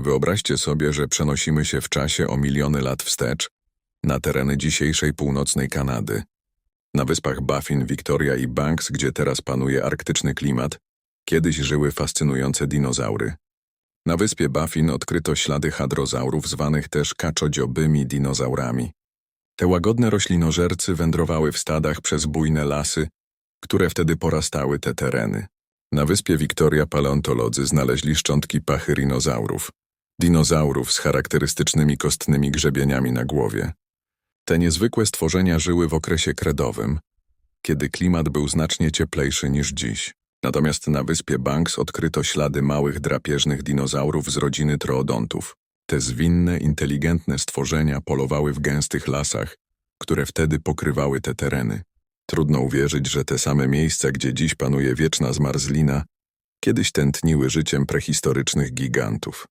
Wyobraźcie sobie, że przenosimy się w czasie o miliony lat wstecz na tereny dzisiejszej północnej Kanady. Na wyspach Baffin, Victoria i Banks, gdzie teraz panuje arktyczny klimat, kiedyś żyły fascynujące dinozaury. Na wyspie Baffin odkryto ślady hadrozaurów, zwanych też kaczodziobymi dinozaurami. Te łagodne roślinożercy wędrowały w stadach przez bujne lasy, które wtedy porastały te tereny. Na wyspie Victoria paleontolodzy znaleźli szczątki pachyrinozaurów, dinozaurów z charakterystycznymi kostnymi grzebieniami na głowie. Te niezwykłe stworzenia żyły w okresie kredowym, kiedy klimat był znacznie cieplejszy niż dziś. Natomiast na wyspie Banks odkryto ślady małych drapieżnych dinozaurów z rodziny troodontów. Te zwinne, inteligentne stworzenia polowały w gęstych lasach, które wtedy pokrywały te tereny. Trudno uwierzyć, że te same miejsca, gdzie dziś panuje wieczna zmarzlina, kiedyś tętniły życiem prehistorycznych gigantów.